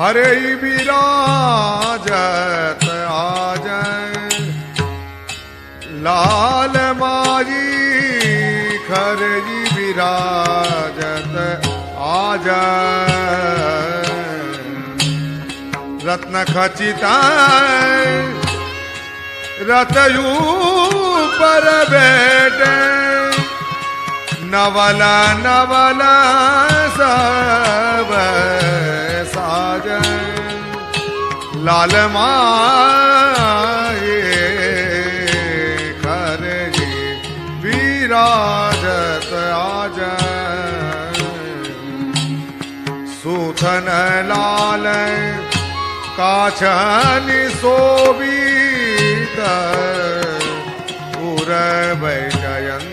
हरे विराजत आज लाल माजी खरजी विराजत आज रत्न खचित रतयू पर बैठे। नवला नवला सब ललेखर विराजत आज सुथन लाल लाचनि शोबीद उरवै जयन्त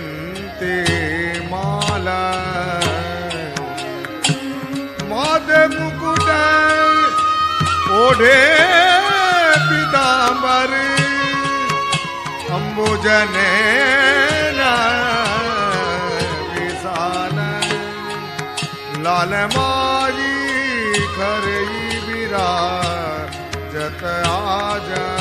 ओढ़े पीताम्बर अम्बुजने लाल मारी खरई आ आज।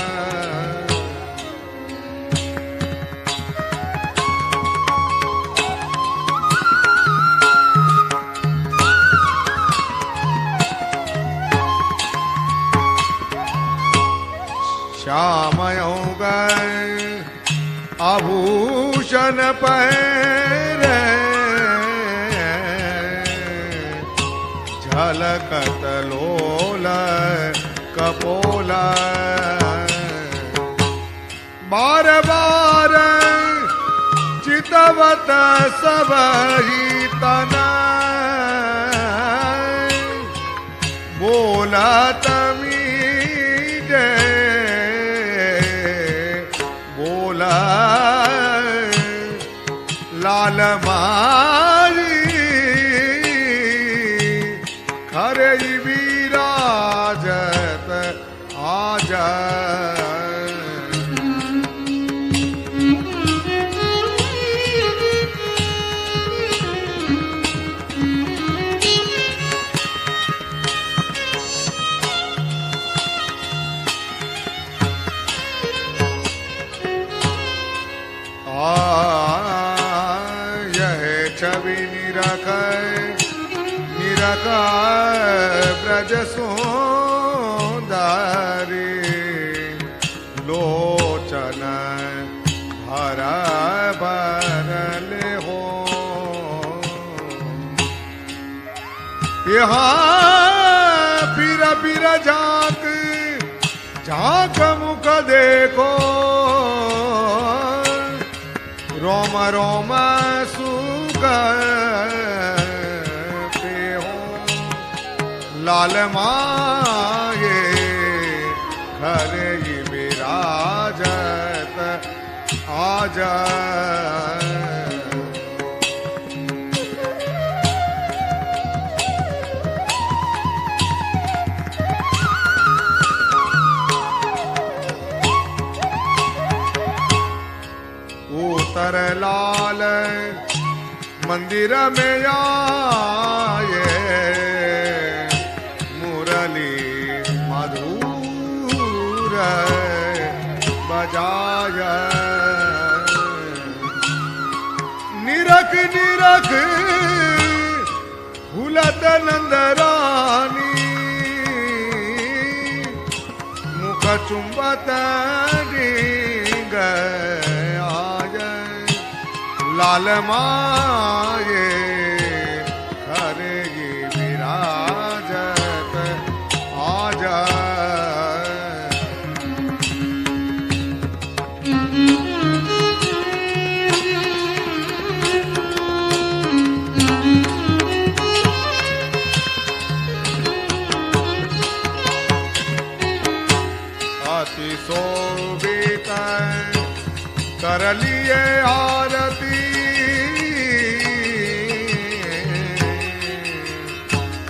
आभूषण पहरे झलकत लोल कपोल। बार बार चितवत सब ही तना। मीडे लालमा छवि निरख निरख ब्रज सुंदरी लोचन भर भरल हो। यहाँ फिर फिर झाँक झाँक मुख देखो। रोम रोम लाल माये घर ये विराजत आजा उतर लाल मंदिर में आए। ராஜாய. நிரக்கு நிரக்கு குலதனந்தராணி முக சும்பத்தீங்க ஆய லாலமாயே கருகி விராஜ. ஆஜா. பரலிய ஆரதி.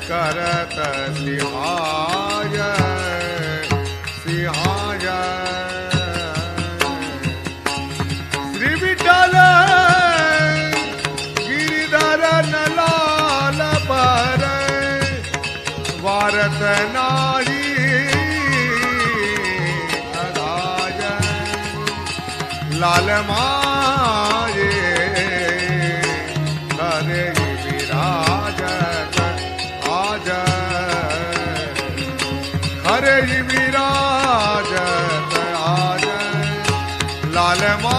கரத சிவாய சிவாய ஸ்ரீ விட்டல கிரிதர நலால பர வாரதனா लाल माये खरे विराजत आज खरे विराजत आज लाल मा